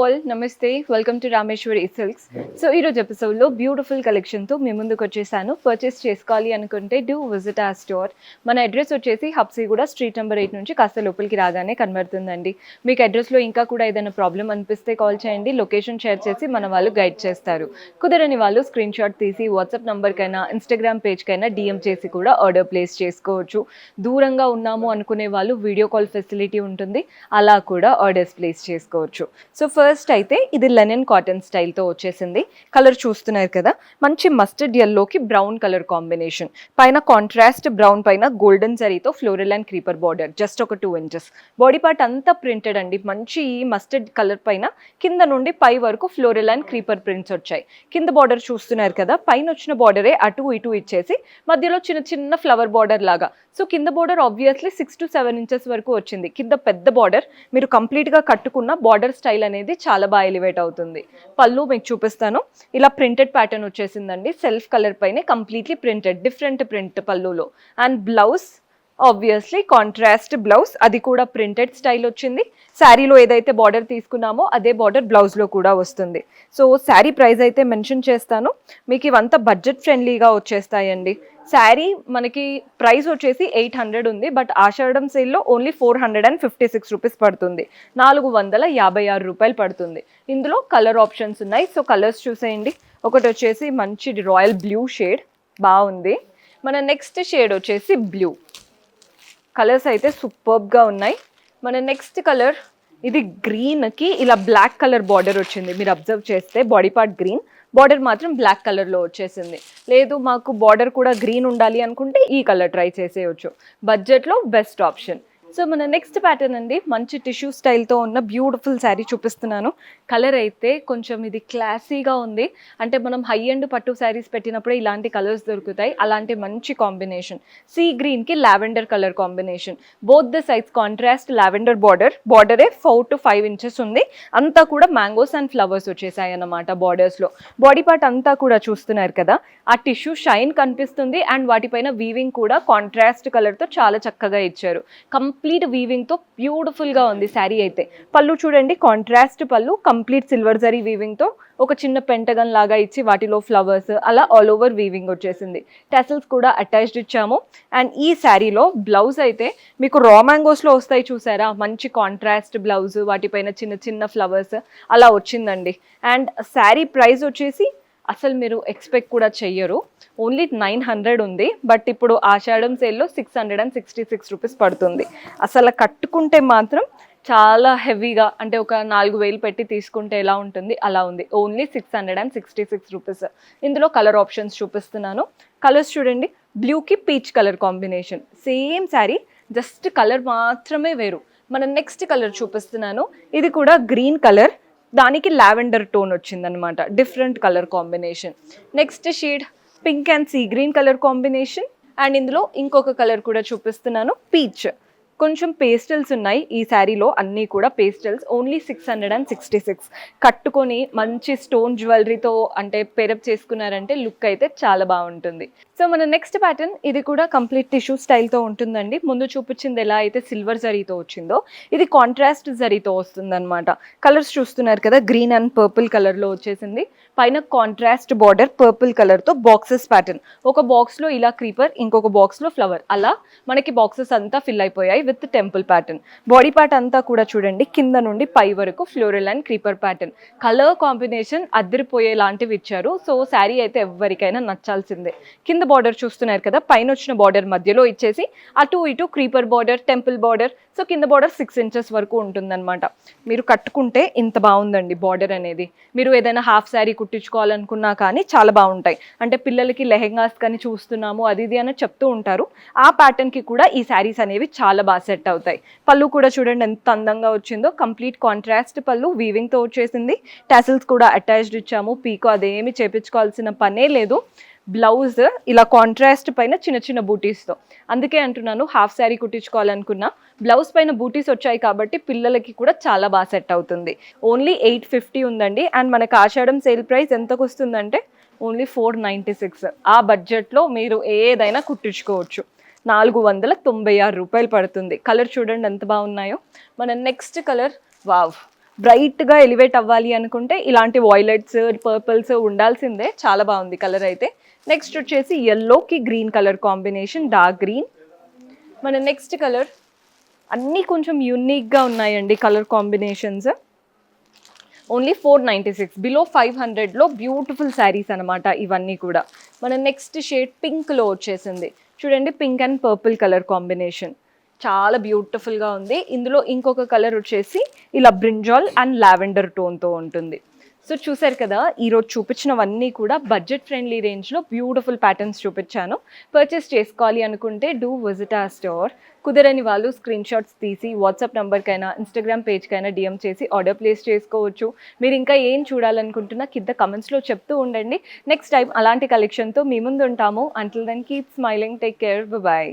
All నమస్తే welcome to Rameshwari silks so ఈరోజు ఎపిసోడ్లో బ్యూటిఫుల్ కలెక్షన్తో మీ ముందుకు వచ్చేసాను. పర్చేస్ చేసుకోవాలి అనుకుంటే డూ విజిట్ ఆ స్టోర్ మన అడ్రస్ వచ్చేసి హబ్సీగూడ స్ట్రీట్ నెంబర్ ఎయిట్ నుంచి కాస్త లోపలికి రాగానే కనబడుతుందండి. మీకు అడ్రస్లో ఇంకా కూడా ఏదైనా ప్రాబ్లం అనిపిస్తే కాల్ చేయండి. లొకేషన్ షేర్ చేసి మన వాళ్ళు గైడ్ చేస్తారు. కుదరని వాళ్ళు స్క్రీన్ షాట్ తీసి వాట్సాప్ నంబర్కైనా ఇన్స్టాగ్రామ్ పేజ్కైనా డిఎం చేసి కూడా ఆర్డర్ ప్లేస్ చేసుకోవచ్చు. దూరంగా ఉన్నాము అనుకునే వాళ్ళు వీడియో కాల్ ఫెసిలిటీ ఉంటుంది. అలా కూడా ఆర్డర్స్ ప్లేస్ చేసుకోవచ్చు. సో ఫస్ట్ అయితే ఇది లెనిన్ కాటన్ స్టైల్తో వచ్చేసింది. కలర్ చూస్తున్నారు కదా మంచి మస్టర్డ్ ఎల్లోకి బ్రౌన్ కలర్ కాంబినేషన్ పైన కాంట్రాస్ట్ బ్రౌన్ పైన గోల్డెన్ జరీతో floral and creeper border just ఒక టూ ఇంచెస్ బాడీ పార్ట్ అంతా ప్రింటెడ్ అండి. మంచి మస్టర్డ్ కలర్ పైన కింద నుండి పై వరకు ఫ్లోరల్ అండ్ క్రీపర్ ప్రింట్స్ వచ్చాయి. కింద బార్డర్ చూస్తున్నారు కదా పైన వచ్చిన బార్డరే అటు ఇటు ఇచ్చేసి మధ్యలో చిన్న చిన్న ఫ్లవర్ బార్డర్ లాగా. సో కింద border obviously six to seven inches వరకు వచ్చింది. కింద పెద్ద బార్డర్ మీరు కంప్లీట్గా కట్టుకున్న బార్డర్ స్టైల్ అనేది చాలా బాగా ఎలివేట్ అవుతుంది. పళ్ళు మీకు చూపిస్తాను. ఇలా ప్రింటెడ్ ప్యాటర్న్ వచ్చేసిందండి. సెల్ఫ్ కలర్ పైన కంప్లీట్లీ ప్రింటెడ్ డిఫరెంట్ ప్రింట్ పళ్ళులో. And blouse obviously contrast blouse అది కూడా ప్రింటెడ్ స్టైల్ వచ్చింది. శారీలో ఏదైతే బార్డర్ తీసుకున్నామో అదే బార్డర్ బ్లౌజ్లో కూడా వస్తుంది. సో శారీ ప్రైస్ అయితే మెన్షన్ చేస్తాను. మీకు ఇవంతా బడ్జెట్ ఫ్రెండ్లీగా వచ్చేస్తాయండి. శారీ మనకి ప్రైస్ వచ్చేసి ఎయిట్ హండ్రెడ్ ఉంది బట్ ఆషాఢం సేల్లో only four hundred and fifty six rupees పడుతుంది. నాలుగు వందల యాభై ఆరు రూపాయలు పడుతుంది. ఇందులో కలర్ ఆప్షన్స్ ఉన్నాయి. సో కలర్స్ చూసేయండి. ఒకటి వచ్చేసి మంచి రాయల్ బ్లూ షేడ్ బాగుంది. మన నెక్స్ట్ షేడ్ వచ్చేసి బ్లూ. కలర్స్ అయితే సూపర్బ్గా ఉన్నాయి. మన నెక్స్ట్ కలర్ ఇది గ్రీన్కి ఇలా బ్లాక్ కలర్ బార్డర్ వచ్చింది. మీరు అబ్జర్వ్ చేస్తే బాడీ పార్ట్ గ్రీన్. బార్డర్ మాత్రం బ్లాక్ కలర్లో వచ్చేసింది. లేదు మాకు బార్డర్ కూడా గ్రీన్ ఉండాలి అనుకుంటే ఈ కలర్ ట్రై చేసేయచ్చు. బడ్జెట్లో బెస్ట్ ఆప్షన్ సో మన నెక్స్ట్ ప్యాటర్న్ అండి మంచి టిష్యూ స్టైల్తో ఉన్న బ్యూటిఫుల్ శారీ చూపిస్తున్నాను. కలర్ అయితే కొంచెం ఇది క్లాసీగా ఉంది. అంటే మనం హై అండ్ పట్టు శారీస్ పెట్టినప్పుడు ఇలాంటి కలర్స్ దొరుకుతాయి. అలాంటి మంచి కాంబినేషన్ సీ గ్రీన్కి lavender colour combination both the sides contrast lavender border బార్డరే four to five inches ఉంది. అంతా కూడా మ్యాంగోస్ అండ్ ఫ్లవర్స్ వచ్చేసాయి అన్నమాట బార్డర్స్లో బాడీ పార్ట్ అంతా కూడా చూస్తున్నారు కదా? ఆ టిష్యూ షైన్ కనిపిస్తుంది. అండ్ వాటిపైన వీవింగ్ కూడా కాంట్రాస్ట్ కలర్తో చాలా చక్కగా ఇచ్చారు. కంప్లీట్ వీవింగ్తో బ్యూటిఫుల్గా ఉంది శారీ అయితే. పళ్ళు చూడండి కాంట్రాస్ట్ పళ్ళు కంప్లీట్ సిల్వర్ జరీ వీవింగ్తో ఒక చిన్న పెంటగన్ లాగా ఇచ్చి వాటిలో ఫ్లవర్స్ అలా ఆల్ ఓవర్ వీవింగ్ వచ్చేసింది. టెసల్స్ కూడా అటాచ్డ్ ఇచ్చాము. అండ్ ఈ శారీలో బ్లౌజ్ అయితే మీకు రా మ్యాంగోస్లో వస్తాయి చూసారా? మంచి కాంట్రాస్ట్ బ్లౌజ్ వాటిపైన చిన్న చిన్న ఫ్లవర్స్ అలా వచ్చిందండి. అండ్ శారీ ప్రైస్ వచ్చేసి అసలు మీరు ఎక్స్పెక్ట్ కూడా చెయ్యరు. ఓన్లీ నైన్ హండ్రెడ్ ఉంది బట్ ఇప్పుడు ఆషాఢం సేల్లో six hundred and sixty six rupees పడుతుంది. అసలు కట్టుకుంటే మాత్రం చాలా హెవీగా అంటే ఒక నాలుగు వేలు పెట్టి తీసుకుంటే ఎలా ఉంటుంది? అలా ఉంది. Only six hundred and sixty six rupees ఇందులో కలర్ ఆప్షన్స్ చూపిస్తున్నాను. కలర్స్ చూడండి. బ్లూకి peach colour combination same sari just colour మాత్రమే వేరు. మన నెక్స్ట్ కలర్ చూపిస్తున్నాను. ఇది కూడా గ్రీన్ కలర్ దానికి లావెండర్ టోన్ వచ్చిందనమాట different colour combination next shade pink and sea green colour combination and ఇందులో ఇంకొక కలర్ కూడా చూపిస్తున్నాను పీచ్ కొంచెం పేస్టల్స్ ఉన్నాయి ఈ శారీలో అన్నీ కూడా pastels only six hundred and sixty six కట్టుకొని మంచి స్టోన్ జ్యువెలరీతో అంటే పేరప్ చేసుకున్నారంటే లుక్ అయితే చాలా బాగుంటుంది. సో మన నెక్స్ట్ ప్యాటర్న్ ఇది కూడా కంప్లీట్ టిష్యూ స్టైల్తో ఉంటుందండి. ముందు చూపించింది ఎలా అయితే సిల్వర్ జరీతో వచ్చిందో ఇది కాంట్రాస్ట్ జరీతో వస్తుందన్నమాట. కలర్స్ చూస్తున్నారు కదా గ్రీన్ అండ్ పర్పుల్ కలర్లో వచ్చేసింది. పైన కాంట్రాస్ట్ బార్డర్ పర్పుల్ కలర్తో బాక్సెస్ ప్యాటర్న్ ఒక బాక్స్లో ఇలా క్రీపర్ ఇంకొక బాక్స్లో ఫ్లవర్ అలా మనకి బాక్సెస్ అంతా ఫిల్ అయిపోయాయి. With temple pattern body part అంతా కూడా చూడండి కింద నుండి పై వరకు floral and creeper pattern colour combination అద్దరిపోయే లాంటివి ఇచ్చారు. సో శారీ అయితే ఎవరికైనా నచ్చాల్సిందే. కింద బార్డర్ చూస్తున్నారు కదా పైన వచ్చిన బార్డర్ మధ్యలో ఇచ్చేసి అటు ఇటు creeper border temple border so కింద బార్డర్ సిక్స్ ఇంచెస్ వరకు ఉంటుందన్నమాట. మీరు కట్టుకుంటే ఇంత బాగుందండి బార్డర్ అనేది. మీరు ఏదైనా హాఫ్ శారీ కుట్టించుకోవాలనుకున్నా కానీ చాలా బాగుంటాయి. అంటే పిల్లలకి లెహెంగాస్ కానీ చూస్తున్నాము అది ఇది అని చెప్తూ ఉంటారు. ఆ ప్యాటర్న్కి కూడా ఈ శారీస్ అనేవి చాలా బాగా బాగా సెట్ అవుతాయి. పళ్ళు కూడా చూడండి ఎంత అందంగా వచ్చిందో. కంప్లీట్ కాంట్రాస్ట్ పళ్ళు వీవింగ్తో వచ్చేసింది. టాసిల్స్ కూడా అటాచ్డ్ ఇచ్చాము. పీకో అదేమి చేపించుకోవాల్సిన పనే లేదు. బ్లౌజ్ ఇలా కాంట్రాస్ట్ పైన చిన్న చిన్న బూటీస్తో అందుకే అంటున్నాను హాఫ్ శారీ కుట్టించుకోవాలనుకున్నా. బ్లౌజ్ పైన బూటీస్ వచ్చాయి కాబట్టి పిల్లలకి కూడా చాలా బాగా సెట్ అవుతుంది. ఓన్లీ ఎయిట్ ఫిఫ్టీ ఉందండి. అండ్ మనకు ఆషాఢం సేల్ ప్రైస్ ఎంతకు వస్తుందంటే? ఓన్లీ ఫోర్ నైంటీ సిక్స్ ఆ బడ్జెట్లో మీరు ఏదైనా కుట్టించుకోవచ్చు. నాలుగు వందల తొంభై ఆరు రూపాయలు పడుతుంది. కలర్ చూడండి ఎంత బాగున్నాయో. మన నెక్స్ట్ కలర్ వావ్ బ్రైట్గా ఎలివేట్ అవ్వాలి అనుకుంటే ఇలాంటి వాయిలెట్స్ పర్పుల్స్ ఉండాల్సిందే. చాలా బాగుంది కలర్ అయితే. నెక్స్ట్ వచ్చేసి ఎల్లోకి green colour combination dark green మన నెక్స్ట్ కలర్ అన్నీ కొంచెం యూనిక్గా ఉన్నాయండి colour combinations only four ninety six below five హండ్రెడ్లో బ్యూటిఫుల్ శారీస్ అనమాట ఇవన్నీ కూడా. మన నెక్స్ట్ షేడ్ పింక్లో వచ్చేసింది. చూడండి pink and purple colour combination చాలా బ్యూటిఫుల్గా ఉంది. ఇందులో ఇంకొక కలర్ వచ్చేసి ఇలా బ్రింజాల్ అండ్ లావెండర్ టోన్తో ఉంటుంది. సో చూసారు కదా ఈరోజు చూపించినవన్నీ కూడా బడ్జెట్ ఫ్రెండ్లీ రేంజ్లో బ్యూటిఫుల్ ప్యాటర్న్స్ చూపించాను. పర్చేస్ చేసుకోవాలి అనుకుంటే డూ విజిట్ ఆ స్టోర్ కుదరని వాళ్ళు స్క్రీన్ షాట్స్ తీసి వాట్సాప్ నెంబర్కైనా ఇన్స్టాగ్రామ్ పేజ్కైనా డిఎం చేసి ఆర్డర్ ప్లేస్ చేసుకోవచ్చు. మీరు ఇంకా ఏం చూడాలనుకుంటున్నా కింద కమెంట్స్లో చెప్తూ ఉండండి. నెక్స్ట్ టైం అలాంటి కలెక్షన్తో మీ ముందు ఉంటాము. Until then keep smiling take care bye